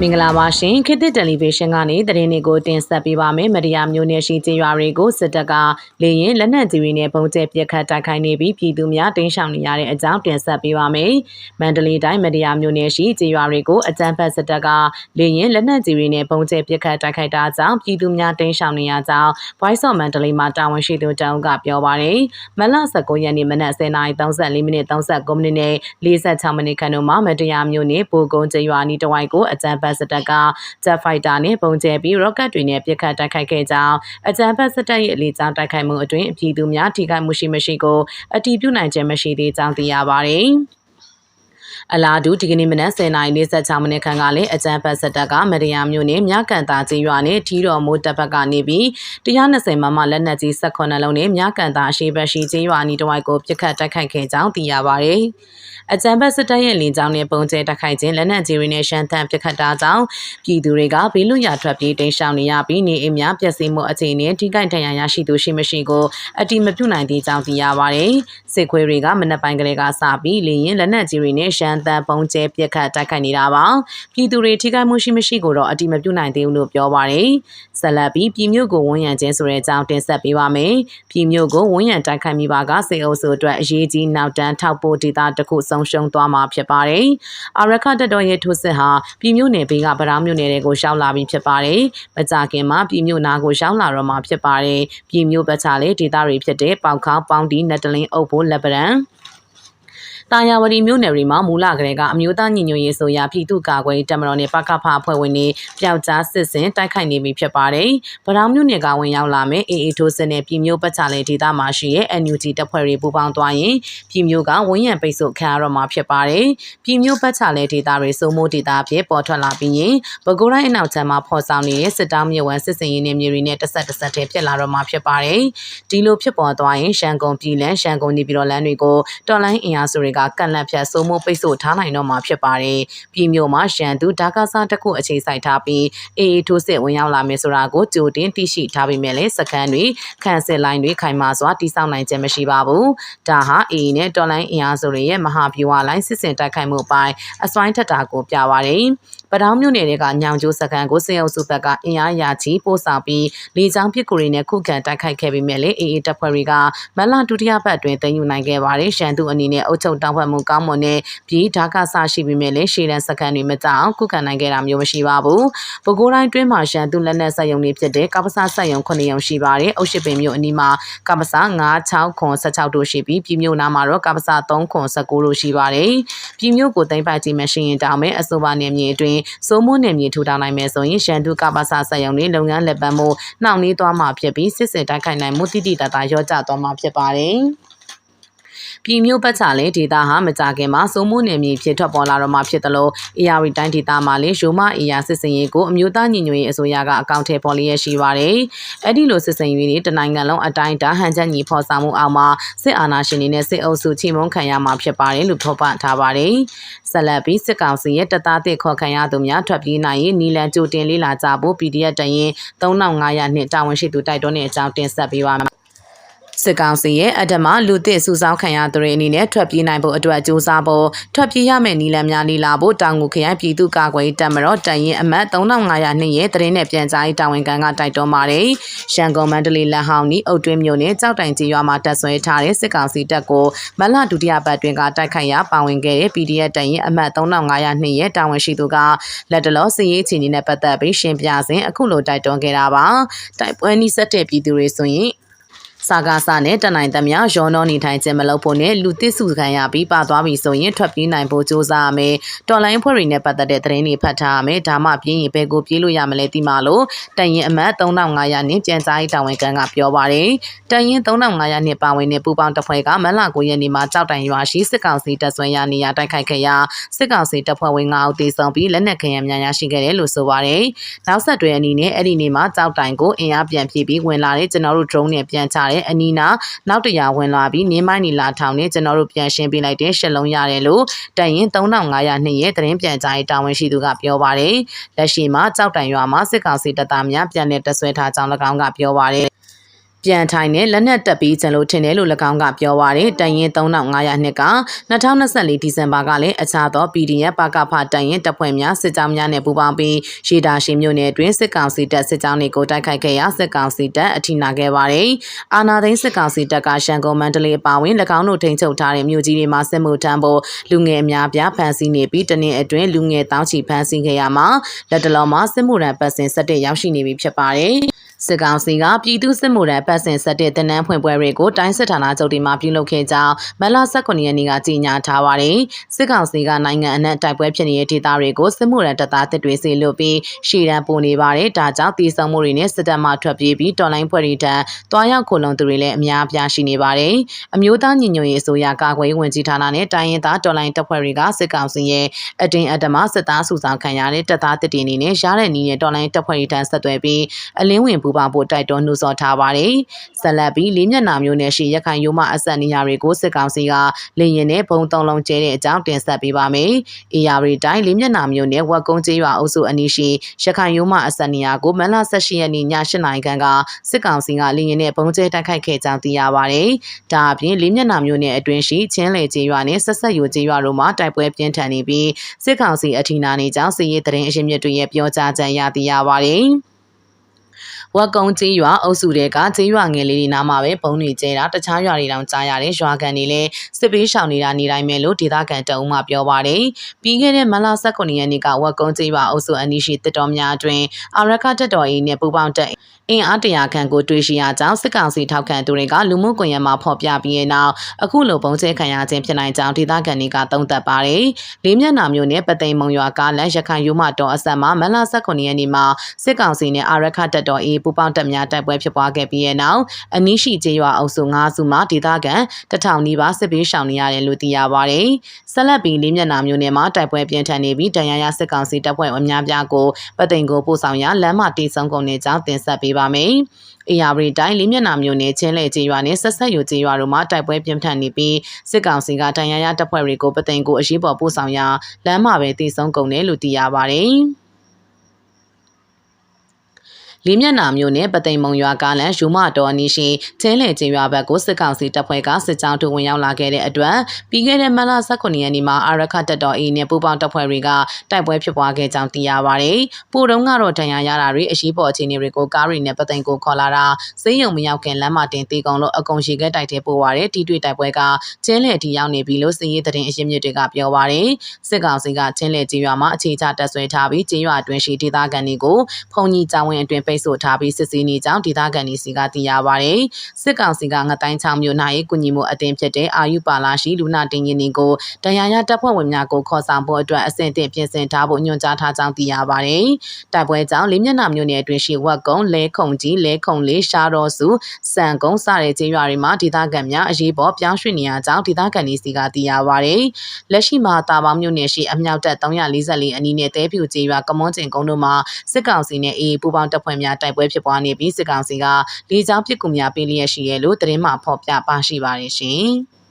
မင်္ဂလာပါရှင်ခေတ်သစ်တယ်လီဗေးရှင်းကနေသတင်းတွေကိုတင်ဆက်ပေးပါမယ်မတရားမျိုးနယ်ရှိကျေးရွာတွေကိုစစ်တပ်ကလေရင်လက်နက်ကြီးတွေနဲ့ပုံကျဲပစ်ခတ်တိုက်ခိုက်နေပြီးပြည်သူများတင်းရှောင်နေရတဲ့အကြောင်းတင်ဆက်ပေးပါမယ်မန္တလေးတိုင်းမတရားမျိုးနယ်ရှိကျေးရွာတွေကိုအကြမ်းဖက်စစ်တပ်ကလေရင်လက်နက်ကြီးတွေနဲ့ပုံကျဲပစ်ခတ်တိုက်ခိုက်တာကြောင့်ပြည်သူများတင်းရှောင်နေရကြောင်း Voice of Mandalay မှာတာဝန်ရှိသူတောင်ကပြောပါရယ်မလ19ရက်နေ့မနက်10:34မိနစ်39မိနစ်နဲ့46မိနစ်ခန့်တို့မှာမတရားမျိုးနယ်ပိုကုန်းကျေးရွာနီတဝိုက်ကိုအကြမ်းဖက်စစ်တပ်ကဂျက်ဖိုက်တာနဲ့ပုံကျဲပြီး rocket တွေနဲ့ပစ်ခတ်တိုက်ခိုက်ခဲ့ကြောင်းအကြမ်းဖက်စစ်တပ်ရဲ့အလေးကြောင်းတိုက်ခိုက်မှုအတွင်းအပြည်သူများထိခိုက်မှုရှိမရှိကိုအတည်ပြုနိုင်ခြင်းမရှိသေးကြောင်းသိရပါတယ်။ အလားတူဒီကနေ့မနက်10:46မိနစ်ခန့်ကလည်းအကြံဖတ်စစ်တပ်ကမရယာမြို့နယ်မြကန်တာကျေးရွာနဲ့ထီတော်မိုးတပ်ဘက်ကနေပြီး120မမလက်နက်ကြီး18လုံးနဲ့မြကန်တာအရှိဘက်ရှိကျေးရွာနီတဝိုက်ကိုပစ်ခတ်တိုက်ခိုက်ခဲ့ကြောင်းသိရပါတယ်။အကြံဖက်စစ်တပ်ရဲ့လင်းကြောင်းနဲ့ပုံကျဲတိုက်ခိုက်ခြင်းလက်နက်ကြီးတွေနဲ့ရှမ်းသန့်ပစ်ခတ်တာကြောင့်ပြည်သူတွေကဘေးလွတ်ရာထွက်ပြေးတိမ်းရှောင်နေရပြီးနေအိမ်များပျက်စီးမှုအခြေအနေထိခိုက်ဒဏ်ရာရရှိသူရှိမရှိကိုအတိမပြုနိုင်သေးကြောင်းသိရပါတယ်။စစ်ခွေးတွေကမနက်ပိုင်းကလေးကစပြီးလေရင်လက်နက်ကြီးတွေနဲ့ရှမ်းသန့်ပုံကျဲပစ်ခတ်တိုက်ခိုက်နေတာပါ။ပြည်သူတွေထိခိုက်မှုရှိမရှိကိုတော့အတိမပြုနိုင်သေးဘူးလို့ပြောပါတယ်။ဆက်လက်ပြီးပြည်မြို့ကိုဝန်ရံခြင်းဆိုတဲ့အကြောင်းတင်ဆက်ပေးပါမယ်။ပြည်မြို့ကိုဝန်ရံတိုက်ခိုက်မိပါကစေအုပ်စုအတွက်အရေးကြီးနောက်တန်းထောက်ပို့ဒေတာတစ်ခုဆုံးရှုံးသွားမှာဖြစ်ပါတယ်။အာရခတက်တော်ရဲ့ထိုးစစ်ဟာပြည်မြို့နယ်ဘေးကဗရာမြို့နယ်တွေကိုရှောက်လာပြီးဖြစ်ပါတယ်။မကြခင်မှာပြည်မြို့နာကိုရှောက်လာတော့မှာဖြစ်ပါတယ်။ပြည်မြို့ပတ်ချလေဒေတာတွေဖြစ်တဲ့ပေါင်ခေါပေါင်းဒီနက်တလင်းအုပ်ဖို့လက်ပရန် တာယာဝတီမြို့နယ်တွေမှာမူလကလေးကအမျိုးသားညီညွတ်ရေးဆိုရာပြည်သူ့ကာကွယ်တပ်မတော်နဲ့ပကဖအဖွဲ့ဝင်တွေပျောက်ကြားစစ်စင်တိုက်ခိုက်နေပြီဖြစ်ပါတယ်။ဗရောင်မြို့နယ်ကဝင်ရောက်လာမယ်အေအေထိုးစစ်နဲ့ပြည်မျိုးပတ်ချလေဒေသမှာရှိတဲ့ NUG တပ်ဖွဲ့တွေပူးပေါင်းသွားရင်ပြည်မျိုးကဝန်းရံပိတ်ဆို့ခံရတော့မှာဖြစ်ပါတယ်။ပြည်မျိုးပတ်ချလေဒေသတွေစိုးမိုးဒေသအဖြစ်ပေါ်ထွက်လာပြီးရင်ပဲခူးတိုင်းအနောက်ခြမ်းမှာဖော်ဆောင်နေတဲ့စစ်တောင်းမြဝန်းစစ်စင်ရေးနယ်မြေတွေနဲ့တဆက်တဆက်တည်းဖြစ်လာတော့မှာဖြစ်ပါတယ်။ဒီလိုဖြစ်ပေါ်သွားရင်ရှန်ကုန်ပြည်လန်ရှန်ကုန်နေပြည်တော်လမ်းတွေကိုတော်လိုင်းအင်အားစုတွေကကန့်လန့်ဖြတ်စိုးမိုးပိတ်ဆို့ထားနိုင်တော့မှာဖြစ်ပါတယ်။ပြည်မြို့မှာရန်သူဒါကာဆာတစ်ခုအခြေစိုက်ထားပြီးအေအေထိုးစစ်ဝင်ရောက်လာမယ်ဆိုတာကိုကြိုတင်သိရှိထားပေမဲ့လည်းစကန်တွေခန့်စစ်လိုင်းတွေခိုင်မာစွာတိစောက်နိုင်ခြင်းမရှိပါဘူး။ဒါဟာအေအေနဲ့တော်လိုင်းအင်အားစုတွေရဲ့မဟာဗျူဟာလိုင်းစစ်စင်တိုက်ခိုက်မှုပိုင်းအစွိုင်းထက်တာကိုပြပါတယ်။ပတောင်းမြို့နယ်တွေကညောင်ကျိုးစခန်းကိုစေအုပ်စုဘက်ကအင်အားရာချီပို့ဆောင်ပြီးလေကြောင်းပစ်ကူတွေနဲ့ခုခံတိုက်ခိုက်ခဲ့ပေမဲ့လည်းအေအေတပ်ဖွဲ့တွေကမလဒုတိယပတ်အတွင်းသိမ်းယူနိုင်ခဲ့ပါတယ်။ရှမ်းသူအနေနဲ့အုပ်ချုပ်တောင်းဖွဲ့မှုကောင်းမွန်တဲ့ပြည်ဓာကဆရှိပေမဲ့လည်းရှေ့တန်းစခန်းတွေမကြအောင်ခုခံနိုင်ခဲ့တာမျိုးမရှိပါဘူး။ပဲခူးတိုင်းတွင်းမှာရှမ်းသူလက်နက်ဆက်ယုံတွေဖြစ်တဲ့ကပ္ပစဆက်ယုံ9ယုံရှိပါတယ်။အုပ်ရှိပင်မြို့အနီးမှာကပ္ပစ96ခွန်16တို့ရှိပြီးပြည်မြို့နားမှာတော့ကပ္ပစ3ခွန်19တို့ရှိပါတယ်။ပြည်မြို့ကိုသိမ်းပိုက်ခြင်းမရှိရင်တောင်းမဲ့အဆိုပါနေမြေအတွင်းစိုးမိုးနယ်မြေထူထောင်နိုင်မယ်ဆိုရင်ရှန်တုကပ္ပစဆက်ယုံတွေလုပ်ငန်းလက်ပံမှုနှောင့်နှေးသွားမှာဖြစ်ပြီးစစ်စစ်တိုက်ခိုက်နိုင်မှုတိတိတတ်တာရောကျသွားမှာဖြစ်ပါတယ်။ ပြည်မျိုးပတ်ချလည်းဒေတာဟာမကြခင်မှာစိုးမိုးနယ်မြေဖြစ်ထွက်ပေါ်လာတော့မှဖြစ်သလို AR တိုင်းဒေတာမှာလည်းရိုမ AR စစ်စင်ရေးကိုအမျိုးသားညီညွတ်ရေးအစိုးရကအကောင့်ထဲပေါ်လျက်ရှိပါတယ်။အဲ့ဒီလိုစစ်စင်ရေးတွေတနိုင်ငံလုံးအတိုင်းတာဟန်ချက်ညီဖော်ဆောင်မှုအောင်မှာစစ်အာဏာရှင်တွေနဲ့စစ်အုပ်စုချိမုန်းခံရမှာဖြစ်ပါတယ်လို့ဖော်ပြထားပါတယ်။ဆက်လက်ပြီးစစ်ကောင်စီရဲ့တသားတစ်ခေါ်ခံရသူများထွက်ပြေးနိုင်ရေးနီလန်ကြိုတင်လေးလာကြဖို့ PDF တရင်3500နှစ်တာဝန်ရှိသူတိုက်တွန်းတဲ့အကြောင်းတင်ဆက်ပေးပါမယ် စစ်ကောင်စီရဲ့အဓမ္မလူသစ်စုဆောင်းခံရသူတွေအနေနဲ့ထွက်ပြေးနိုင်ဖို့အတွက်စ조사ဖို့ထွက်ပြေးရမယ့်နည်းလမ်းများလေးလာဖို့တောင်ငူခရိုင်ပြည်သူ့ကာကွယ်တပ်မတော်တရင်အမတ်3500နှစ်ရဲ့တရင်နဲ့ပြန်ကြားရေးတာဝန်ခံကတိုက်တွန်းပါတယ်။ရန်ကုန်မန္တလေးလမ်းဟောင်းဤအုတ်တွင်းမြို့နယ်ကြောက်တိုင်ကြီးရွာမှာတပ်ဆွဲထားတဲ့စစ်ကောင်စီတပ်ကိုမလဒုတိယပတ်တွင်ကတိုက်ခိုက်ရာပါဝင်ခဲ့တဲ့ PDF တရင်အမတ်3500နှစ်ရဲ့တာဝန်ရှိသူကလက်တလောစီရေးချီနေနဲ့ပတ်သက်ပြီးရှင်းပြစဉ်အခုလိုတိုက်တွန်းခဲ့တာပါ။တိုက်ပွဲနှိစက်တဲ့ပြည်သူတွေဆိုရင် စာကားစာနဲ့တနိုင်သမျှရောနောနေထိုင်ခြင်းမလုပ်ဖို့နဲ့လူသစ်စုခံရပြီးပါသွားပြီဆိုရင်ထွက်ပြေးနိုင်ဖို့ကြိုးစားရမယ်။တော်လိုင်းဖွဲ့တွေနဲ့ပတ်သက်တဲ့သတင်းတွေဖတ်ထားရမယ်။ဒါမှပြင်းရင်ဘယ်ကိုပြေးလို့ရမလဲသိမှလို့တန်ရင်အမတ်3500နဲ့ပြန်ကြားရေးတာဝန်ခံကပြောပါတယ်။တန်ရင်3500နဲ့ပါဝင်တဲ့ပူပေါင်းတပ်ဖွဲ့ကမလ9ရက်နေ့မှာကြောက်တိုင်ရွာရှိစစ်ကောင်စီတပ်ဆွမ်းရနေရာတိုက်ခိုက်ခဲ့ရာစစ်ကောင်စီတပ်ဖွဲ့ဝင်9ဦးသေဆုံးပြီးလက်နက်ခဲယမ်းများရရှိခဲ့တယ်လို့ဆိုပါတယ်။နောက်ဆက်တွဲအနေနဲ့အဲ့ဒီနေ့မှာကြောက်တိုင်ကိုအင်အားပြန်ပြေးပြီးဝင်လာတဲ့ကျွန်တော်တို့ drone နဲ့ပြန်ချတဲ့အနီးနားနောက်တရာဝင်လာပြီးနင်းမိုင်းနီလာထောင်နဲ့ကျွန်တော်တို့ပြန်ရှင်းပေးလိုက်တဲ့ရှစ်လုံးရတယ်လို့တန်ရင်3500နှစ်ရဲ့သတင်းပြန်ကြားရေးတာဝန်ရှိသူကပြောပါတယ်လက်ရှိမှာကြောက်တန်ရွာမှာစစ်ကောင်စီတပ်သားများပြန်လည်တဆွဲထားကြောင်း၎င်းကပြောပါတယ် ပြန်ထိုင်နဲ့လက်နက်တက်ပြီးကျန်လို့ထင်တယ်လို့၎င်းကပြောပါရယ်တန်ရင်3500နှစ်က2024ဒီဇင်ဘာကလည်းအခြားသော PDF ပကဖတန်ရင်တပ်ဖွဲ့များစစ်ကြောင်းများနဲ့ပူးပေါင်းပြီးရှေတာရှင်မြို့နယ်တွင်စစ်ကောင်စီတပ်စစ်ကြောင်းတွေကိုတိုက်ခိုက်ခဲ့ရာစစ်ကောင်စီတပ်အထိနာခဲ့ပါရယ်အာနာသိန်းစစ်ကောင်စီတပ်ကရှန်ကုန်မန္တလေးအပါအဝင်၎င်းတို့ထိန်းချုပ်ထားတဲ့မြို့ကြီးတွေမှာစစ်မှုထမ်းဖို့လူငယ်အများပြားဖမ်းဆီးနေပြီးတနေ့အတွင်းလူငယ်တောင်းချီဖမ်းဆီးခဲ့ရမှာလက်တလုံးမှာစစ်မှုရန်ပတ်စဉ်17ရောက်ရှိနေပြီဖြစ်ပါတယ်စစ်ကောင်စီကပြည်သူစစ်မှုထမ်းပတ်စဉ်ဆက်တဲ့တင်နန်းဖွင့်ပွဲတွေကိုတိုင်းစစ်ဌာနချုပ်တွေမှာပြုလုပ်ခဲ့ကြောင်းမလ19ရက်နေ့ကကြေညာထားပါတယ်။စစ်ကောင်စီကနိုင်ငံအနှံ့တိုက်ပွဲဖြစ်နေတဲ့ဒေသတွေကိုစစ်မှုထမ်းတပ်သားတစ်တွေစီလွတ်ပြီးရှေ့တန်းပို့နေပါတယ်။ဒါကြောင့်တည်ဆုံမှုတွေနဲ့စစ်တပ်မှထွက်ပြေးပြီးတော်လိုင်းဖွဲ့တွေထံတွားရောက်ခုလုံသူတွေလည်းအများအပြားရှိနေပါတယ်။အမျိုးသားညီညွတ်ရေးအစိုးရကာကွယ်ရေးဝန်ကြီးဌာနနဲ့တိုင်းရင်းသားတော်လိုင်းတပ်ဖွဲ့တွေကစစ်ကောင်စီရဲ့အတင်းအဓမ္မစစ်သားစုဆောင်ခံရတဲ့တပ်သားတစ်တွေအနေနဲ့ရတဲ့နည်းနဲ့တော်လိုင်းတပ်ဖွဲ့တွေထံဆက်သွယ်ပြီးအလင်းဝင်ပူပေါင်းဖို့တိုက်တွန်းနှိုးဆော်ထားပါတယ်။ဆက်လက်ပြီးလေးမျက်နှာမျိုးနဲ့ရှိရခိုင်ရိုးမအဆက်နေရာတွေကိုစစ်ကောင်စီကလေရင်နဲ့ဘုံသုံးလုံးကျဲတဲ့အကြောင်းတင်ဆက်ပေးပါမယ်။အေယာရီတိုင်းလေးမျက်နှာမျိုးနဲ့ဝက်ကုန်းကျေးရွာအုပ်စုအနီးရှိရခိုင်ရိုးမအဆက်နေရာကိုမလ18ရက်နေ့ည8နာရီခန့်ကစစ်ကောင်စီကလေရင်နဲ့ဘုံကျဲတိုက်ခိုက်ခဲ့ကြောင်းသိရပါတယ်။ဒါအပြင်လေးမျက်နှာမျိုးနဲ့အတွင်းရှိချင်းလေကျေးရွာနဲ့ဆက်ဆက်ယူကျေးရွာတို့မှာတိုက်ပွဲပြင်းထန်နေပြီးစစ်ကောင်စီအထီးနာနေကြောင်းစစ်ရေးတရင်အရှင်မြစ်တွေရဲ့ပြောကြားချက်ရသိရပါတယ်။ ဝက်ကုံကျေးရွာအုပ်စုတွေကကျေးရွာငယ်လေးတွေနားမှာပဲဘုံတွေကျဲတာတခြားရွာတွေတောင်ကြားရတဲ့ရွာကန်တွေလည်းစစ်ပေးရှောင်နေတာနေတိုင်းပဲလို့ဒေသခံတအုံမှပြောပါတယ်။ပြီးခဲ့တဲ့မလ19ရက်နေ့ကဝက်ကုံကျေးရွာအုပ်စုအနီးရှိတစ်တော်များအတွင်းအာရခတက်တော်အင်းနဲ့ပူပေါင်းတဲ့အင်အားတရာခန့်ကိုတွေ့ရှိရကြောင်းစစ်ကောင်စီထောက်ခံသူတွေကလူမှုကွန်ရက်မှာဖော်ပြပြီးတဲ့နောက်အခုလိုပုံကျဲခံရခြင်းဖြစ်နိုင်ကြောင်းဒေသခံတွေကသုံးသပ်ပါတယ်။လေးမျက်နှာမျိုးနဲ့ပသိမ်မုံရွာကလည်းရခိုင်ယူမတော်အဆက်မှာမလ19ရက်နေ့မှာစစ်ကောင်စီနဲ့အာရခတက်တော်အေးပူပေါင်းတပ်များတိုက်ပွဲဖြစ်ပွားခဲ့ပြီးတဲ့နောက်အနီးရှိကျေးရွာအုပ်စု9စုမှာဒေသခံတထောင်နီးပါးစစ်ပေးရှောင်နေရတယ်လို့သိရပါတယ်။ဆက်လက်ပြီးလေးမျက်နှာမျိုးနဲ့မှာတိုက်ပွဲပြင်းထန်နေပြီးတန်ရာရစစ်ကောင်စီတပ်ဖွဲ့အများပြားကိုပသိမ်ကိုပို့ဆောင်ရလမ်းမတီးဆုံးကုန်နေကြောင်းတင်ဆက်ပေးပါမယ်။အေယာရီတိုင်းလေးမျက်နှာမျိုးနဲ့ချင်းလေကျေးရွာနဲ့ဆက်ဆက်ယူကျေးရွာတို့မှာတိုက်ပွဲပြင်းထန်နေပြီးစစ်ကောင်စီကတန်ရာရတပ်ဖွဲ့တွေကိုပသိမ်ကိုအရေးပေါ်ပို့ဆောင်ရလမ်းမှာပဲတီးဆုံးကုန်တယ်လို့သိရပါတယ်။ လေးမျက်နှာမျိုးနဲ့ပသိမ်မုံရွာကားလန်ယူမတော်အနီးရှိချင်းလေချင်းရွာဘက်ကိုစစ်ကောင်စီတပ်ဖွဲ့ကစစ်ကြောင်းထုတ်ဝင်ရောက်လာခဲ့တဲ့အတွက်ပြီးခဲ့တဲ့မလ19ရက်နေ့မှာအာရခတပ်တော်အေးနဲ့ပူးပေါင်းတပ်ဖွဲ့တွေကတိုက်ပွဲဖြစ်ပွားခဲ့ကြောင်းသိရပါတယ်။ပိုတုံးကတော့ဒဏ်ရာရတာတွေအရှိပေါ်အခြေအနေတွေကိုကားတွေနဲ့ပသိမ်ကိုခေါ်လာတာစိမ့်ယုံမရောက်ခင်လမ်းမတင်တေကုံလို့အကုံရှိခဲ့တိုက်တဲ့ပို့ပါတယ်တီတွေ့တိုက်ပွဲကချင်းလေတီရောက်နေပြီလို့စစ်ရေးသတင်းအရှင်မြစ်တွေကပြောပါတယ်။စစ်ကောင်စီကချင်းလေကြီးရွာမှာအခြေချတပ်ဆွဲထားပြီးချင်းရွာအတွင်းရှိဒေသခံတွေကိုဖုန်ကြီးကြောင်းဝင်အတွင်းပိတ်ဆို့ထားပြီးစစ်ဆေးနေကြောင်းဒေသခံတွေစီကသိရပါဗျ။စစ်ကောင်စီကငတိုင်းချောင်းမြို့၌ကုညီမှုအသင်းဖြစ်တဲ့အာယုပါလာရှိလူနာတင်ရင်ကိုတရားရတပ်ဖွဲ့ဝင်များကိုခေါ်ဆောင်ဖို့အတွက်အဆင့်သင့်ပြင်ဆင်ထားဖို့ညွှန်ကြားထားကြောင်းသိရပါဗျ။တိုက်ပွဲကြောင့်လေးမျက်နှာမြို့နယ်အတွင်းရှိဝက်ကုန်းလဲခုံကြီးလဲခုံလေးရှားတော်စုစံကုန်းစတဲ့ကျေးရွာတွေမှာဒေသခံများအရေးပေါ်ပြောင်းရွှေ့နေရကြောင်းဒေသခံတွေစီကသိရပါဗျ။လက်ရှိမှာတာပေါင်းမြို့နယ်ရှိအမြောက်တပ်344အနီးနဲ့တဲဖြူကျေးရွာကမွန်ကျင်ကုန်းတို့မှာစစ်ကောင်စီနဲ့အေးပူပေါင်းတပ်ဖွဲ့များတိုက်ပွဲဖြစ်ပွားနေပြီးစစ်ကောင်စီကလေကြောင်းပစ်ကူများပေးလျက်ရှိရဲလို့သတင်းမှဖော်ပြပါရှိပါတယ်ရှင်။